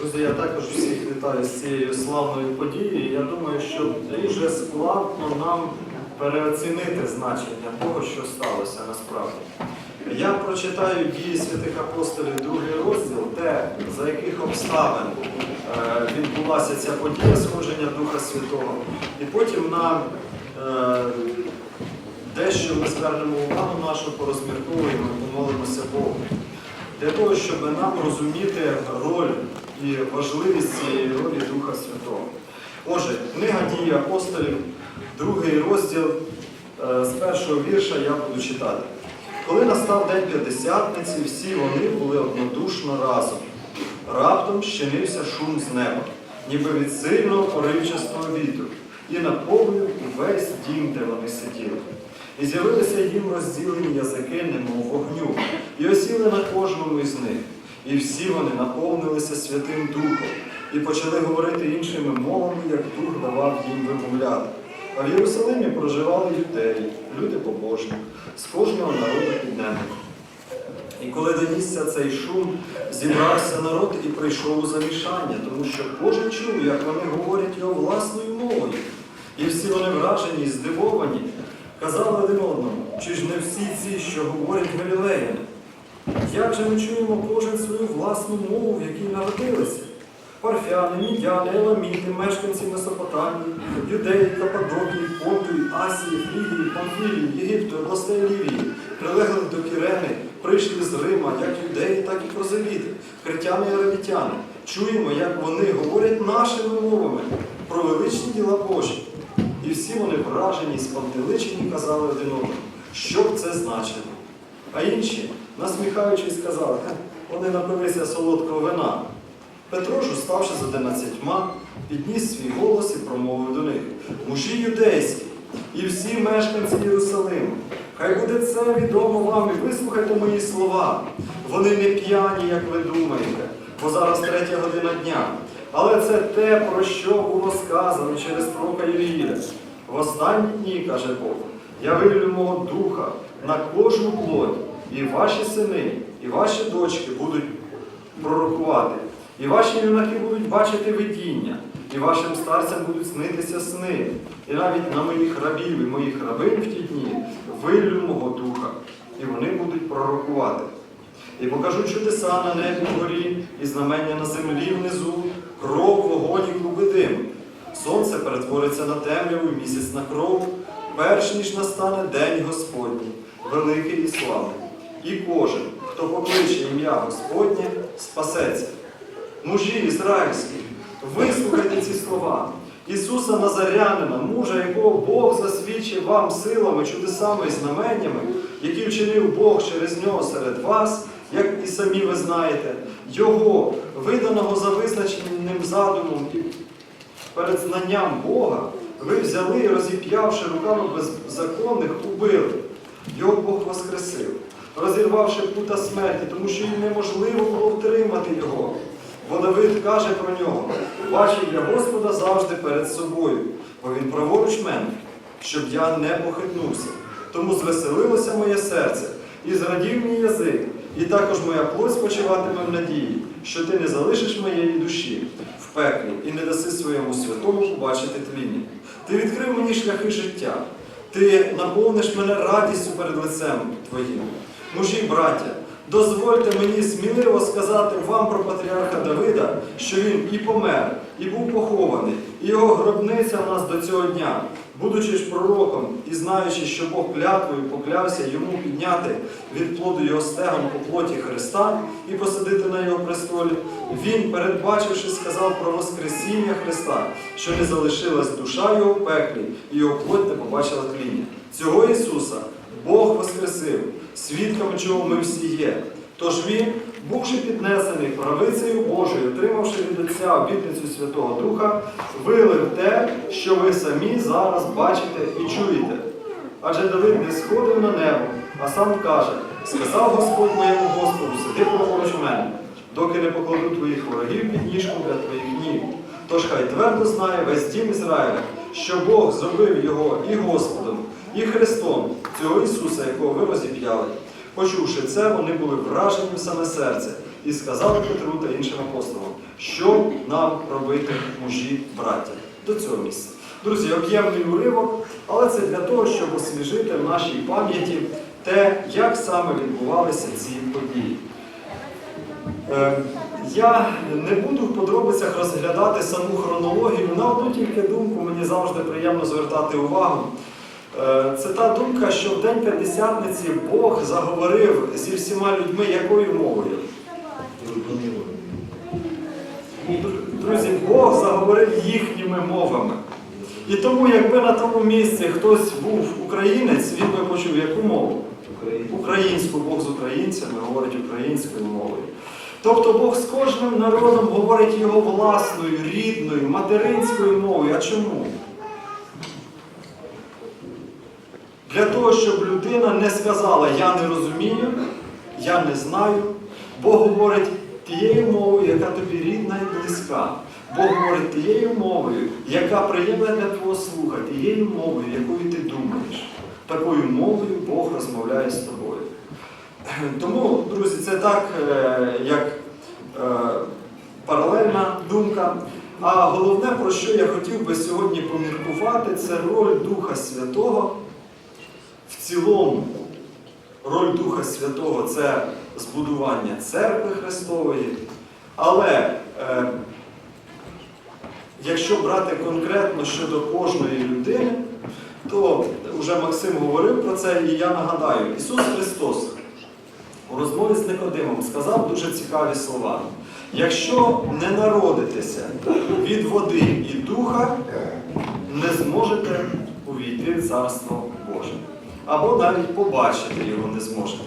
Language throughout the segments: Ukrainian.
Друзі, я також всіх вітаю з цією славною подією. Я думаю, що дуже складно нам переоцінити значення того, що сталося насправді. Я прочитаю дії святих апостолів, другий розділ, те, за яких обставин е, відбулася ця подія сходження Духа Святого. І потім на е, дещо ми звернемо увагу нашу, порозмірковуємо, помолимося Богу. Для того, щоб нам розуміти роль і важливість цієї ролі Духа Святого. Отже, книга дії апостолів, другий розділ е, з першого вірша я буду читати. Коли настав день п'ятдесятниці, всі вони були однодушно разом. Раптом щинився шум з неба, ніби від сильного поривчастого вітру, і наповнив увесь дім, де вони сиділи. І з'явилися їм розділені язики, немов вогню, і осіли на кожному із них. І всі вони наповнилися Святим Духом і почали говорити іншими мовами, як Дух давав їм вимовляти. А в Єрусалимі проживали юдеї, люди побожні, з кожного народу під небом. І коли донісся цей шум, зібрався народ і прийшов у замішання, тому що кожен чув, як вони говорять його власною мовою. І всі вони вражені і здивовані, казали один одному, чи ж не всі ці, що говорять галілеяни? Як же ми чуємо кожен свою власну мову, в якій народилися? Парфяни, мідяни, еламіти, мешканці Месопотамії, юдеї, Каппадокії, Понтії, Асії, Фрігії, Памфілії, Єгипту, областей Лівії, прилеглих до Кірени, прийшли з Рима, як юдеї, так і прозеліти, хретяни і аравітяни. Чуємо, як вони говорять нашими мовами про величні діла Божі. І всі вони вражені, спантеличені, казали один одному, що б це значило. А інші, насміхаючись, сказали, вони напилися солодкого вина. Петро ж, уставши з одинадцятьма, підніс свій голос і промовив до них: Мужі юдейські і всі мешканці Єрусалиму, хай буде це відомо вам і вислухайте мої слова. Вони не п'яні, як ви думаєте, бо зараз третя година дня. Але це те, про що було сказано через пророка Єліїля. В останні дні, каже Бог, я вилю мого духа на кожну плоть, і ваші сини, і ваші дочки будуть пророкувати. І ваші юнаки будуть бачити видіння, і вашим старцям будуть снитися сни. І навіть на моїх рабів і моїх рабинь в ті дні вилю мого духа, і вони будуть пророкувати. І покажу чудеса на небі вгорі, і знамення на землі внизу, кров, вогонь і клуби дим. Сонце перетвориться на темряву, місяць на кров, перш ніж настане день Господній, великий і славний. І кожен, хто покличе ім'я Господнє, спасеться. Мужі ізраїльські, вислухайте ці слова. Ісуса Назарянина, мужа, якого Бог засвідчив вам силами, чудесами і знаменнями, які вчинив Бог через нього серед вас, як і самі ви знаєте, Його, виданого за визначеним задумом і перед знанням Бога, ви взяли розіп'явши руками беззаконних, убили. Його Бог воскресив, розірвавши пута смерті, тому що їм неможливо було втримати його. Бо Давид каже про нього: бачив я Господа завжди перед собою, бо він праворуч мене, щоб я не похитнувся. Тому звеселилося моє серце, і зрадів мій язик, і також моя плоть спочиватиме в надії, що ти не залишиш моєї душі в пеклі і не даси своєму святому побачити тління. Ти відкрив мені шляхи життя, ти наповниш мене радістю перед лицем Твоїм. Мужі, браття, дозвольте мені сміливо сказати вам про патріарха Давида, що він і помер, і був похований, і його гробниця в нас до цього дня. Будучи ж пророком і знаючи, що Бог клятвою поклявся йому підняти від плоду його стегон по плоті Христа і посадити на його престолі, він, передбачивши, сказав про Воскресіння Христа, що не залишилась душа його в пеклі, і його плоть не побачила тління. Цього Ісуса Бог воскресив, свідками чого ми всі є. Тож він, бувши піднесений правицею Божою, отримавши від Отця обітницю Святого Духа, вилив те, що ви самі зараз бачите і чуєте. Адже Давид не сходив на небо, а сам каже: сказав Господь моєму Господу, сиди праворуч мене, доки не покладу твоїх ворогів під ніжку для твоїх ніг. Тож хай твердо знає весь дім Ізраїля, що Бог зробив його і Господом, і Христом, цього Ісуса, якого ви розіп'яли. Почувши це, вони були вражені в саме серце і сказали Петру та іншим апостолам: Що нам робити мужі, браття? До цього місця. Друзі, об'ємний уривок, але це для того, щоб освіжити в нашій пам'яті те, як саме відбувалися ці події. Е, Я не буду в подробицях розглядати саму хронологію. На одну тільки думку мені завжди приємно звертати увагу. Е, Це та думка, що в День П'ятдесятниці Бог заговорив зі всіма людьми якою мовою? Друзі, Бог заговорив їхніми мовами. І тому, якби на тому місці хтось був українець, він би почув яку мову? Українську Бог з українцями говорить українською мовою. Тобто Бог з кожним народом говорить його власною, рідною, материнською мовою. А чому? Для того, щоб людина не сказала Я не розумію, я не знаю. Бог говорить тією мовою, яка тобі рідна і близька. Бог говорить тією мовою, яка приємна для твого слуха, тією мовою, якою ти думаєш. Такою мовою Бог розмовляє з тобою. Тому, друзі, це так, е, як е, паралельна думка. А головне, про що я хотів би сьогодні поміркувати, це роль Духа Святого цілому. Роль Духа Святого це збудування церкви Христової. Але е, якщо брати конкретно щодо кожної людини, то вже Максим говорив про це, і я нагадаю, Ісус Христос у розмові з Никодимом сказав дуже цікаві слова. Якщо не народитеся від води і духа, не зможете увійти в Царство Боже. Або навіть побачити його не зможете.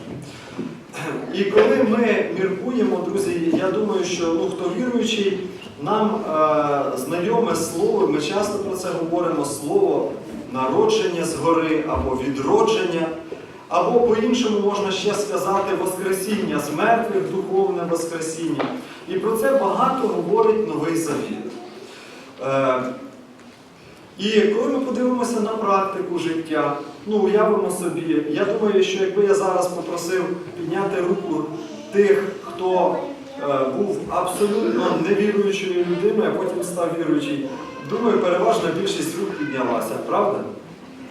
І коли ми міркуємо, друзі, я думаю, що ну, хто віруючий, нам е, знайоме слово, ми часто про це говоримо, слово народження згори або відродження, або по-іншому можна ще сказати Воскресіння з мертвих, духовне Воскресіння. І про це багато говорить Новий Завіт. Е, і коли ми подивимося на практику життя, ну уявимо собі, я думаю, що якби я зараз попросив підняти руку тих, хто е, був абсолютно невіруючою людиною, а потім став віруючий, думаю, переважна більшість рук піднялася, правда?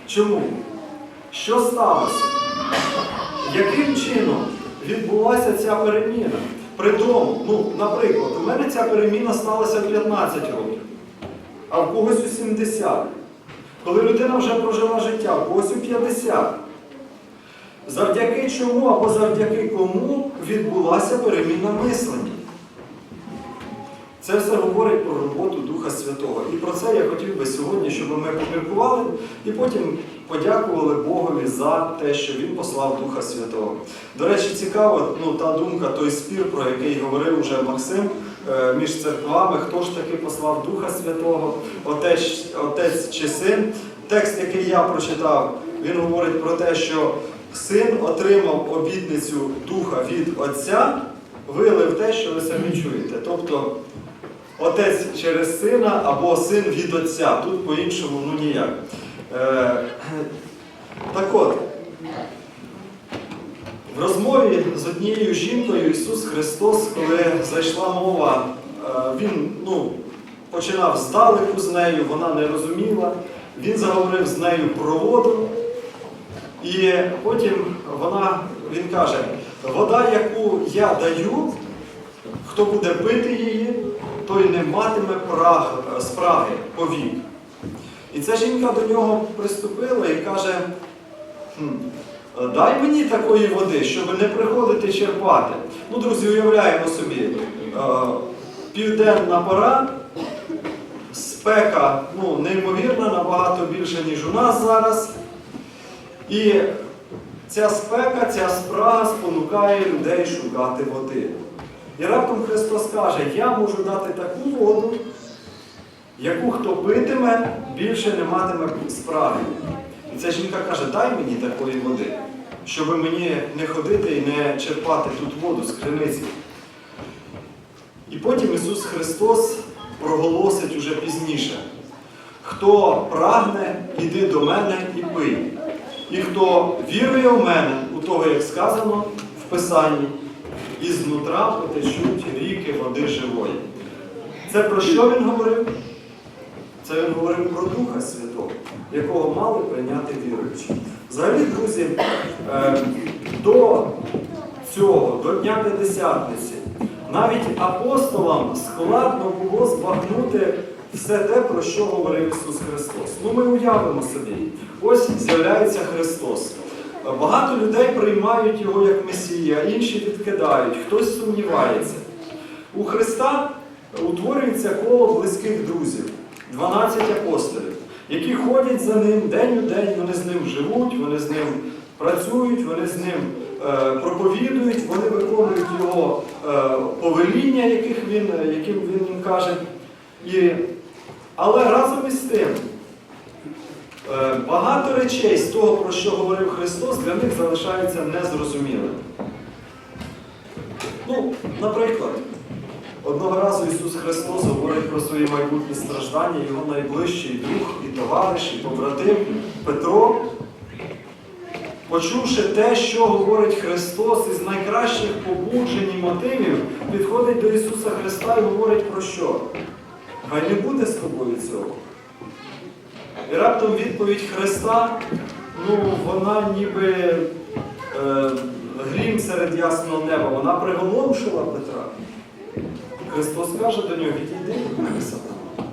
Чому? Що сталося? Яким чином відбулася ця переміна? При тому, ну, наприклад, у мене ця переміна сталася в 15 років а в когось у 70. Коли людина вже прожила життя, в когось у 50. Завдяки чому або завдяки кому відбулася переміна мислення? Це все говорить про роботу Духа Святого. І про це я хотів би сьогодні, щоб ми поміркували і потім подякували Богові за те, що Він послав Духа Святого. До речі, цікаво, ну, та думка, той спір, про який говорив уже Максим між церквами, хто ж таки послав Духа Святого, отець, отець чи син. Текст, який я прочитав, він говорить про те, що син отримав обітницю Духа від Отця, вилив те, що ви самі чуєте. Тобто Отець через сина або син від отця. Тут по-іншому ну ніяк. Е, так от, в розмові з однією жінкою Ісус Христос, коли зайшла мова, е, Він ну, починав здалеку з нею, вона не розуміла. Він заговорив з нею про воду. І потім вона, він каже, вода, яку я даю, хто буде пити її, той не матиме праг, спраги повік. І ця жінка до нього приступила і каже, «Хм, дай мені такої води, щоб не приходити черпати. Ну, друзі, уявляємо собі, е, південна пора, спека ну, неймовірна, набагато більше, ніж у нас зараз. І ця спека, ця спрага спонукає людей шукати води. І раптом Христос каже, я можу дати таку воду, яку хто питиме, більше не матиме спраги. І ця жінка каже, дай мені такої води, щоб мені не ходити і не черпати тут воду з криниці. І потім Ісус Христос проголосить уже пізніше. Хто прагне, іди до мене і пий. І хто вірує в мене, у того, як сказано в Писанні, із нутра потечуть ріки води живої. Це про що він говорив? Це він говорив про Духа Святого, якого мали прийняти віруючі. Взагалі, друзі, е, до цього, до Дня П'ятдесятниці, навіть апостолам складно було збагнути все те, про що говорив Ісус Христос. Ну, ми уявимо собі, ось з'являється Христос. Багато людей приймають його як Месія, інші відкидають, хтось сумнівається. У Христа утворюється коло близьких друзів, 12 апостолів, які ходять за ним день у день, вони з ним живуть, вони з ним працюють, вони з ним е, проповідують, вони виконують його е, повеління, яких він, яким він їм каже. І, але разом із тим, е, багато речей з того, про що говорив Христос, для них залишаються незрозумілими. Ну, наприклад, одного разу Ісус Христос говорить про свої майбутні страждання, його найближчий друг і товариш, і побратим Петро, почувши те, що говорить Христос із найкращих побуджень і мотивів, підходить до Ісуса Христа і говорить про що? Хай не буде з тобою цього. І раптом відповідь Христа, ну, вона ніби е, грім серед ясного неба, вона приголомшила Петра. Христос каже до нього, відійди від мене, сатана.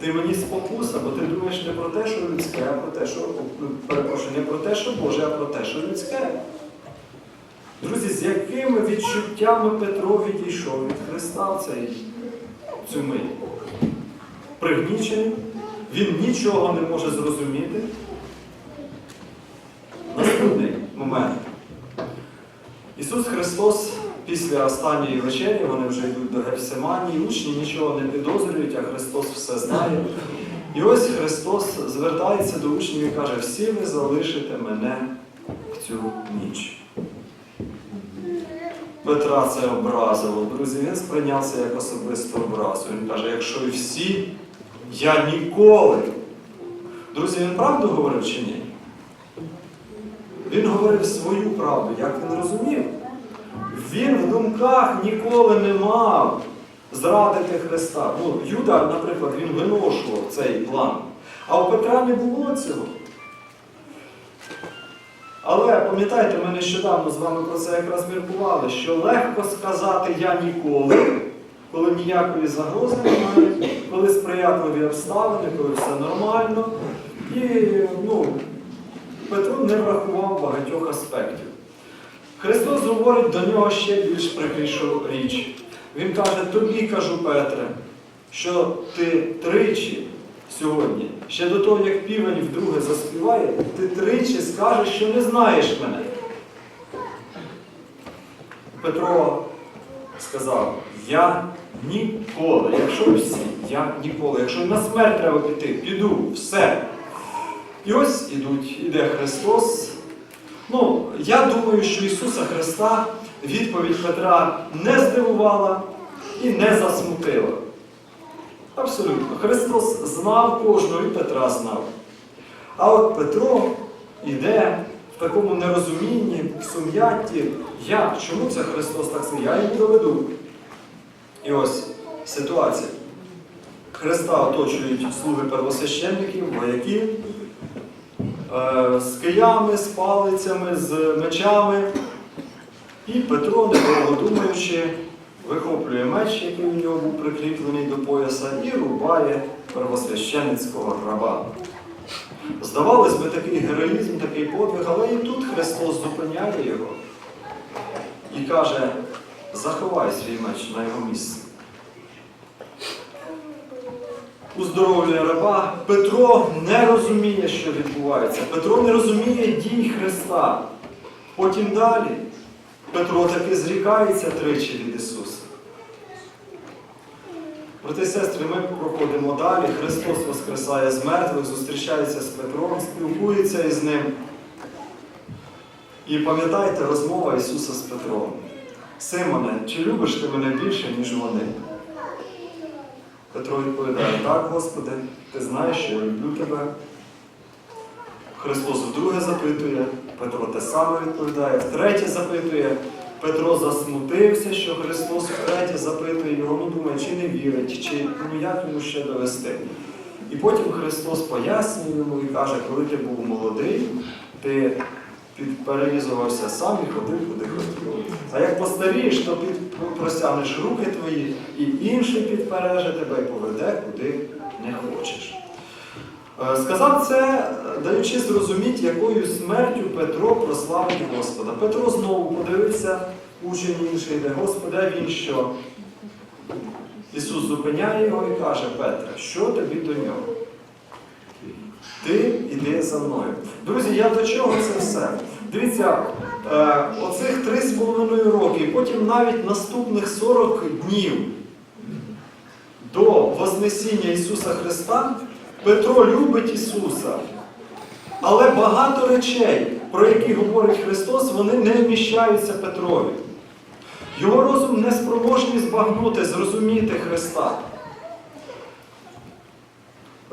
Ти мені спокуса, бо ти думаєш не про те, що людське, а про те, що ну, перепрошую, не про те, що Боже, а про те, що людське. Друзі, з якими відчуттями Петро відійшов від Христа цей, цю мить? Пригнічений, він нічого не може зрозуміти. Наступний момент. Ісус Христос після останньої вечері, вони вже йдуть до Гефсиманії, учні нічого не підозрюють, а Христос все знає. І ось Христос звертається до учнів і каже, всі ви залишите мене в цю ніч. Петра це образило. Друзі, він сприйнявся як особисту образу. Він каже, якщо і всі, я ніколи. Друзі, він правду говорив чи ні? Він говорив свою правду, як він розумів. Він в думках ніколи не мав зрадити Христа. Ну, Юда, наприклад, він виношував цей план. А у Петра не було цього. Але пам'ятаєте, ми нещодавно з вами про це якраз міркували, що легко сказати я ніколи, коли ніякої загрози немає, коли сприятливі обставини, коли все нормально. І ну, Петро не врахував багатьох аспектів. Христос говорить до нього ще більш прикрішу річ. Він каже, тобі кажу, Петре, що ти тричі сьогодні, ще до того, як півень вдруге заспіває, ти тричі скажеш, що не знаєш мене. Петро сказав, я ніколи, якщо всі, я ніколи, якщо на смерть треба піти, піду, все. І ось ідуть, іде Христос. Ну, я думаю, що Ісуса Христа відповідь Петра не здивувала і не засмутила. Абсолютно. Христос знав кожного і Петра знав. А от Петро йде в такому нерозумінні, в сум'ятті. Як? Чому це Христос так сказав? Я йому доведу. І ось ситуація. Христа оточують слуги первосвященників, вояків, е, з киями, з палицями, з мечами. І Петро, недовго думаючи, вихоплює меч, який у нього був прикріплений до пояса, і рубає первосвященницького раба. Здавалось би, такий героїзм, такий подвиг, але і тут Христос зупиняє його і каже, заховай свій меч на його місце. Уздоровлює раба. Петро не розуміє, що відбувається. Петро не розуміє дій Христа. Потім далі Петро таки зрікається тричі від Ісуса. Брати сестри, ми проходимо далі. Христос воскресає з мертвих, зустрічається з Петром, спілкується із ним. І пам'ятайте розмова Ісуса з Петром. Симоне, чи любиш ти мене більше, ніж вони? Петро відповідає, так, Господи, ти знаєш, що я люблю тебе. Христос вдруге запитує, Петро те саме відповідає, втретє запитує, Петро засмутився, що Христос втретє запитує його, ну думає, чи не вірить, чи ну як йому ще довести. І потім Христос пояснює йому і каже, коли ти був молодий, ти перерізувався сам і ходив, куди хотів. А як постарієш, то простягнеш руки твої, і інший підпереже тебе і поведе, куди не хочеш. Е, Сказав це, даючи зрозуміти, якою смертю Петро прославить Господа. Петро знову подивився, учень інший йде, Господи, він що? Ісус зупиняє його і каже, Петре, що тобі до нього? Ти іди за мною. Друзі, я до чого це все? Дивіться, е, оцих три з половиною роки, і потім навіть наступних 40 днів до Вознесіння Ісуса Христа Петро любить Ісуса. Але багато речей, про які говорить Христос, вони не вміщаються Петрові. Його розум не спроможний збагнути, зрозуміти Христа.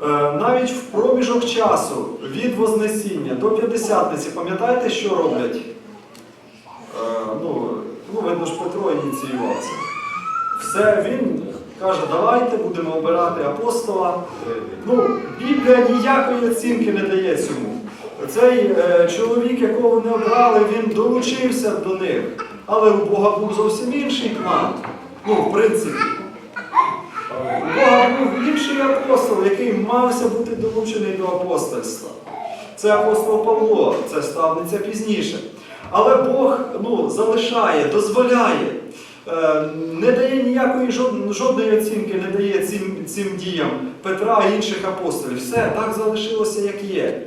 Е, Навіть в проміжок часу від Вознесіння до П'ятдесятниці, пам'ятаєте, що роблять? Е, Ну, ну, видно ж, Петро ініціював це. Все, він каже, давайте будемо обирати апостола. Ну, Біблія ніякої оцінки не дає цьому. Цей е, чоловік, якого вони обрали, він долучився до них. Але у Бога був зовсім інший план. Ну, в принципі. Інший апостол, який мався бути долучений до апостольства. Це апостол Павло, це ставниця пізніше. Але Бог ну, залишає, дозволяє, е, не дає ніякої жодної оцінки, не дає цим, цим діям Петра і інших апостолів. Все так залишилося, як є.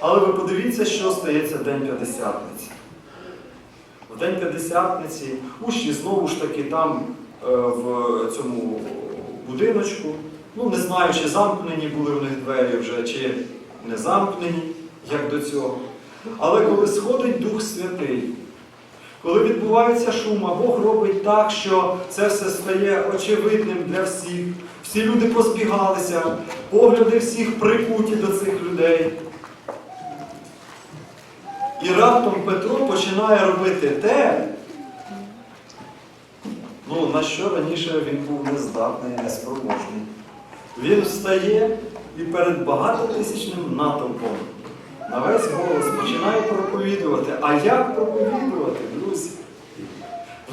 Але ви подивіться, що стається День П'ятдесятниці. В День П'ятдесятниці учні знову ж таки там е, в цьому будиночку. Ну, не знаю, чи замкнені були в них двері вже, чи не замкнені, як до цього. Але коли сходить Дух Святий, коли відбувається шум, а Бог робить так, що це все стає очевидним для всіх. Всі люди позбігалися, погляди всіх прикуті до цих людей. І раптом Петро починає робити те, ну, на що раніше він був нездатний, неспроможний. Він встає і перед багатотисячним натовпом на весь голос починає проповідувати. А як проповідувати, друзі?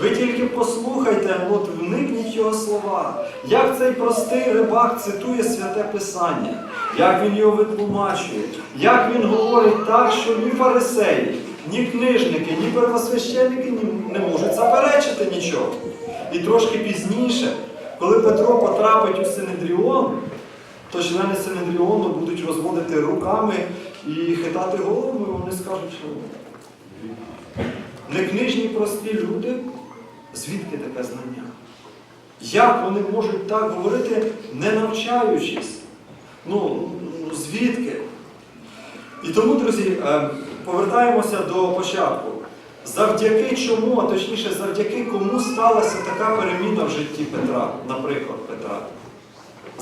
Ви тільки послухайте, от вникніть його слова, як цей простий рибак цитує святе Писання, як він його витлумачує, як він говорить так, що ні фарисеї, ні книжники, ні первосвященники не можуть заперечити нічого. І трошки пізніше, коли Петро потрапить у Синедріон, то члени Синедріону будуть розводити руками і хитати головами, вони скажуть, що не книжні прості люди, звідки таке знання? Як вони можуть так говорити, не навчаючись? Ну, звідки? І тому, друзі, е, повертаємося до початку. Завдяки чому, а точніше, завдяки кому сталася така переміна в житті Петра, наприклад, Петра?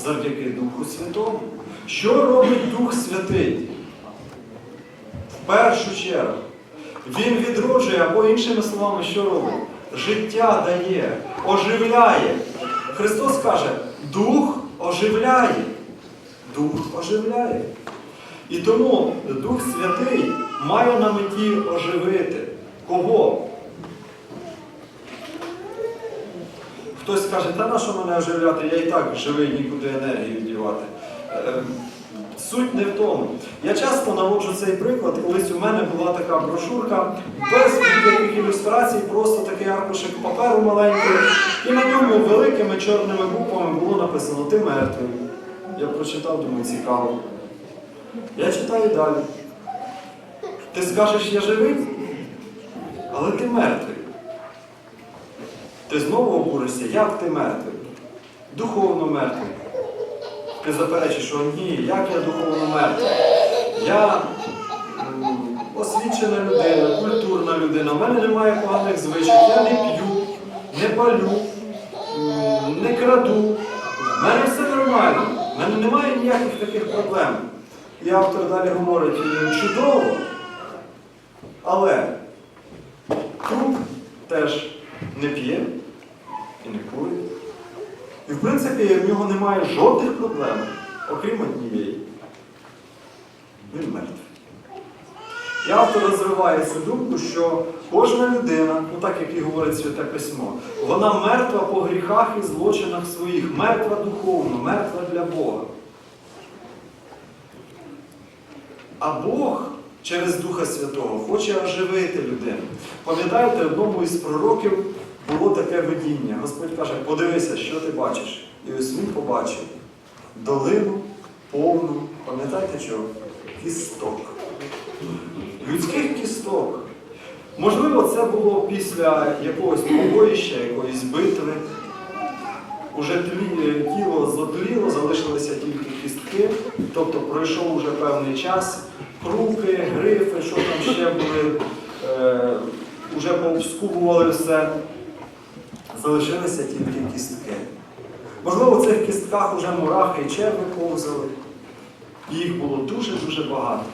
Завдяки Духу Святому. Що робить Дух Святий? В першу чергу. Він відроджує, або іншими словами, що робить? Життя дає, оживляє. Христос каже, Дух оживляє. Дух оживляє. І тому Дух Святий має на меті оживити. Кого? Хтось скаже, та на що мене оживляти, я і так живий, нікуди енергію дівати. Е, Суть не в тому. Я часто наводжу цей приклад, колись у мене була така брошурка без будь-яких ілюстрацій, просто такий аркушик паперу маленький, і на ньому великими чорними буквами було написано Ти мертвий. Я прочитав, думаю, цікаво. Я читаю далі. Ти скажеш, я живий, але ти мертвий. Ти знову обуришся, як ти мертвий? Духовно мертвий. Ти заперечиш, що ні, як я духовно мертвий? Я освічена людина, культурна людина, в мене немає поганих звичок, я не п'ю, не палю, не краду. В мене все нормально, в мене немає ніяких таких проблем. І автор далі говорить, чудово, але труп теж не п'є і не курить. І в принципі в нього немає жодних проблем, окрім однієї. Він мертвий. І автор розвиває цю думку, що кожна людина, ну так як і говорить Святе Письмо, вона мертва по гріхах і злочинах своїх, мертва духовно, мертва для Бога. А Бог через Духа Святого хоче оживити людину. Пам'ятаєте, одному із пророків було таке видіння. Господь каже, подивися, що ти бачиш. І ось він побачив долину повну, пам'ятаєте чого? Кісток. Людських кісток. Можливо, це було після якогось побоїща, якоїсь битви. Уже тіло зотліло, залишилися тільки кістки, тобто пройшов уже певний час. Круки, грифи, що там ще були, вже повскубували все. Залишилися тільки кістки. Можливо, в цих кістках вже мурахи і черви повзали. Їх було дуже-дуже багато.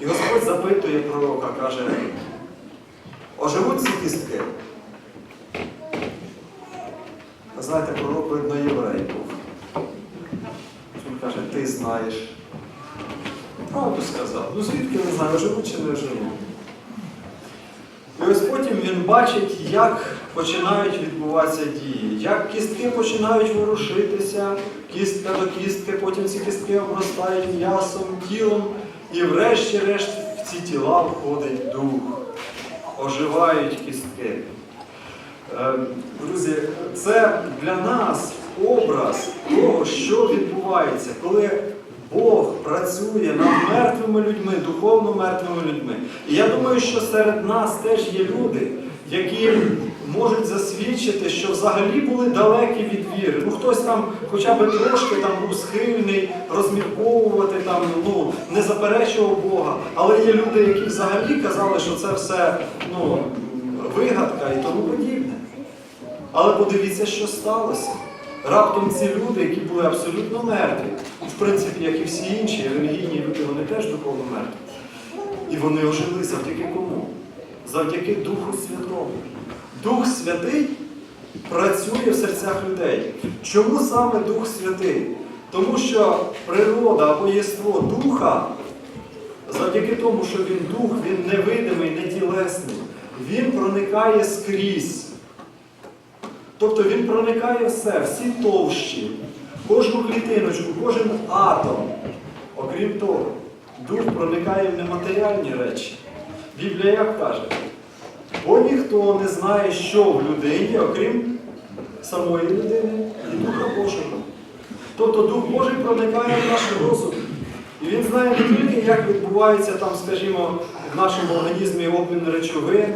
І Господь запитує пророка, каже, оживуть ці кістки? Ви знаєте, пророк, видно, єврей був. Він каже, ти знаєш. Правду сказав. Ну звідки не знаю, оживуть чи не оживуть? І ось потім він бачить, як починають відбуватися дії, як кістки починають ворушитися, кістка до кістки, потім ці кістки обростають м'ясом, тілом, і врешті-решт в ці тіла входить дух, оживають кістки. Е, Друзі, це для нас образ того, що відбувається, коли Бог працює над мертвими людьми, духовно мертвими людьми. І я думаю, що серед нас теж є люди, які можуть засвідчити, що взагалі були далекі від віри. Ну хтось там хоча б трошки там був схильний розмірковувати, там, ну, не заперечував Бога. Але є люди, які взагалі казали, що це все ну, вигадка і тому подібне. Але подивіться, що сталося. Раптом ці люди, які були абсолютно мертві, в принципі, як і всі інші релігійні люди, вони теж духовно мертві. І вони ожили завдяки кому? Завдяки Духу Святому. Дух Святий працює в серцях людей. Чому саме Дух Святий? Тому що природа або єство Духа, завдяки тому, що він дух, він невидимий, не тілесний, він проникає скрізь. Тобто він проникає все, всі товщі, кожну клітиночку, кожен атом. Окрім того, дух проникає в нематеріальні речі. Біблія як каже, бо ніхто не знає, що в людині, окрім самої людини і Духа Божого. Тобто Дух Божий проникає в наш розум. Він знає не тільки, як відбувається там, скажімо, в нашому організмі обмін речовин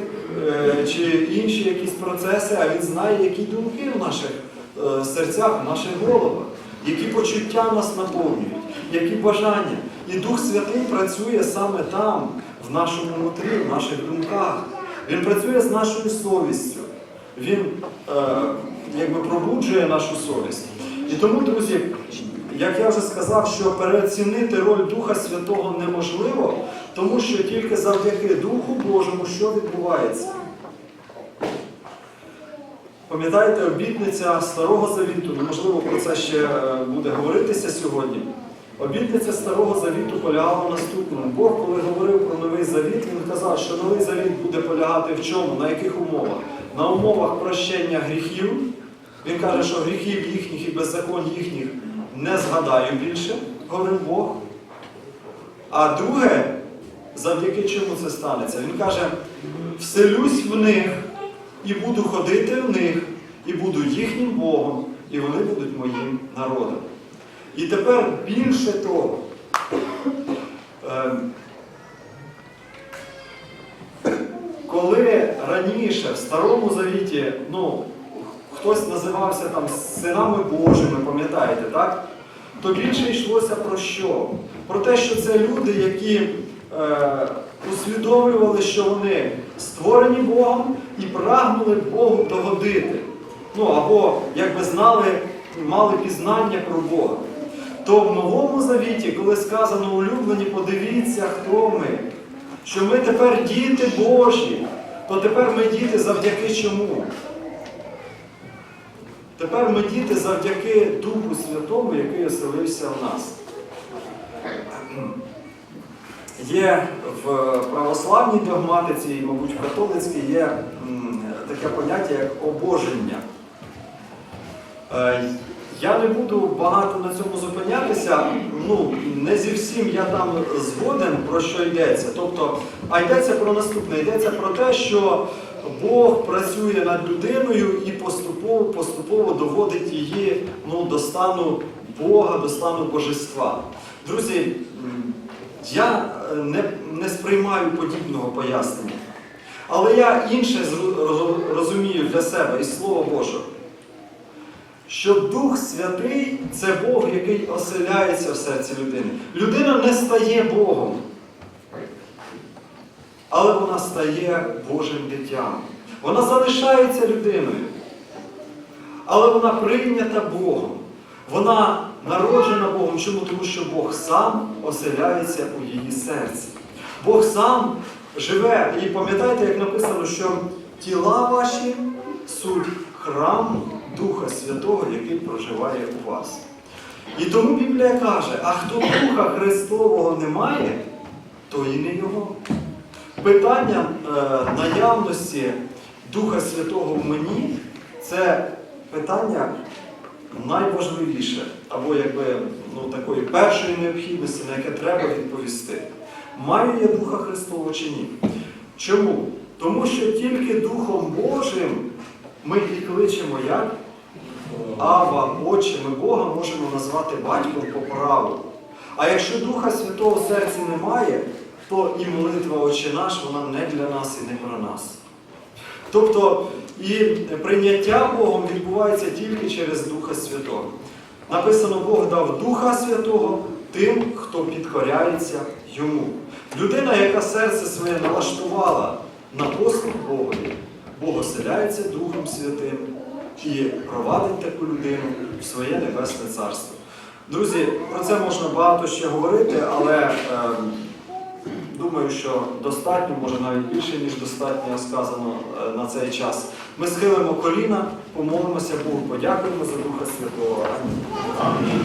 е, чи інші якісь процеси, а він знає, які думки в наших е, серцях, в наших головах, які почуття нас наповнюють, які бажання. І Дух Святий працює саме там, в нашому нутрі, в наших думках. Він працює з нашою совістю. Він е, якби пробуджує нашу совість. І тому, друзі, як я вже сказав, що переоцінити роль Духа Святого неможливо, тому що тільки завдяки Духу Божому що відбувається. Пам'ятаєте, обітниця Старого Завіту, можливо, про це ще е, буде говоритися сьогодні. Обітниця Старого Завіту полягала в наступному. Бог, коли говорив про новий завіт, він казав, що новий завіт буде полягати в чому, на яких умовах? На умовах прощення гріхів. Він каже, що гріхів їхніх і беззаконь їхніх не згадаю більше, говорив Бог. А друге, завдяки чому це станеться? Він каже, вселюсь в них і буду ходити в них, і буду їхнім Богом, і вони будуть моїм народом. І тепер більше того, ем, коли раніше в Старому Завіті, ну, хтось називався там синами Божими, пам'ятаєте, так? То більше йшлося про що? Про те, що це люди, які е, усвідомлювали, що вони створені Богом і прагнули Богу догодити. Ну або якби знали, мали пізнання про Бога. То в Новому Завіті, коли сказано улюблені, подивіться, хто ми, що ми тепер діти Божі, то тепер ми діти завдяки чому? Тепер ми діти завдяки Духу Святому, який оселився в нас. Є в православній догматиці, і, мабуть, в католицькій є таке поняття, як обоження. Е, Я не буду багато на цьому зупинятися. Ну, не зі всім я там згоден, про що йдеться. Тобто, а йдеться про наступне: йдеться про те, що Бог працює над людиною і поступово, поступово доводить її ну, до стану Бога, до стану божества. Друзі, я е, не, не сприймаю подібного пояснення. Але я інше розумію для себе із Слова Божого. Що Дух Святий це Бог, який оселяється в серці людини. Людина не стає Богом, але вона стає Божим дитям. Вона залишається людиною. Але вона прийнята Богом. Вона народжена Богом. Чому? Тому що Бог сам оселяється у її серці. Бог сам живе. І пам'ятаєте, як написано, що тіла ваші суть храм Духа Святого, який проживає у вас. І тому Біблія каже: а хто Духа Христового не має, то і не його. Питання е, наявності Духа Святого в мені це питання найважливіше, або якби ну, такої першої необхідності, на яке треба відповісти. Маю я Духа Христового чи ні? Чому? Тому що тільки Духом Божим ми і кличемо як Ава, Отче, ми Бога можемо назвати батьком по праву. А якщо Духа Святого в серці немає, то і молитва Отче наш, вона не для нас і не про нас. Тобто і прийняття Богом відбувається тільки через Духа Святого. Написано, Бог дав Духа Святого тим, хто підкоряється йому. Людина, яка серце своє налаштувала на послуг Богові, Бог оселяється Духом Святим і провадить таку людину в своє небесне царство. Друзі, про це можна багато ще говорити, але ем, Думаю, що достатньо, може навіть більше, ніж достатньо сказано е, на цей час. Ми схилимо коліна, помолимося Богу, подякуємо за Духа Святого. Амінь.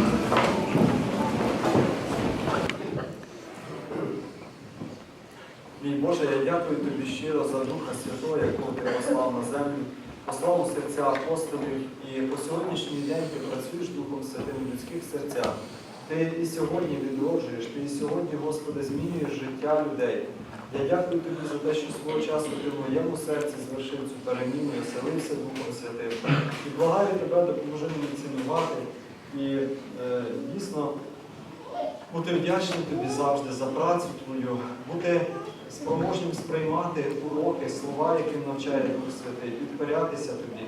Мій Боже, я дякую тобі щиро за Духа Святого, якого ти послав на землю, послав у серця апостолів. І по сьогоднішній день ти працюєш Духом Святим в людських серцях. Ти і сьогодні відроджуєш, ти і сьогодні, Господи, змінюєш життя людей. Я дякую тобі за те, що свого часу ти в моєму серці звершив цю переміну і оселився Духом Святим. І благаю тебе, допоможи мені цінувати і е, дійсно бути вдячним тобі завжди за працю твою, бути спроможним сприймати уроки, слова, яким навчає Дух Святий, підкорятися тобі.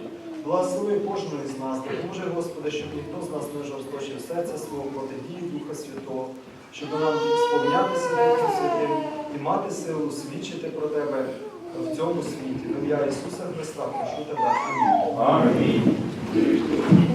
Благослови кожного із нас, Боже Господи, щоб ніхто з нас не жорсточив серця свого проти дії Духа Святого, щоб нам сповнятися Духом Святим і мати силу свідчити про Тебе в цьому світі. В ім'я Ісуса Христа прошу тебе. Амінь. Амінь.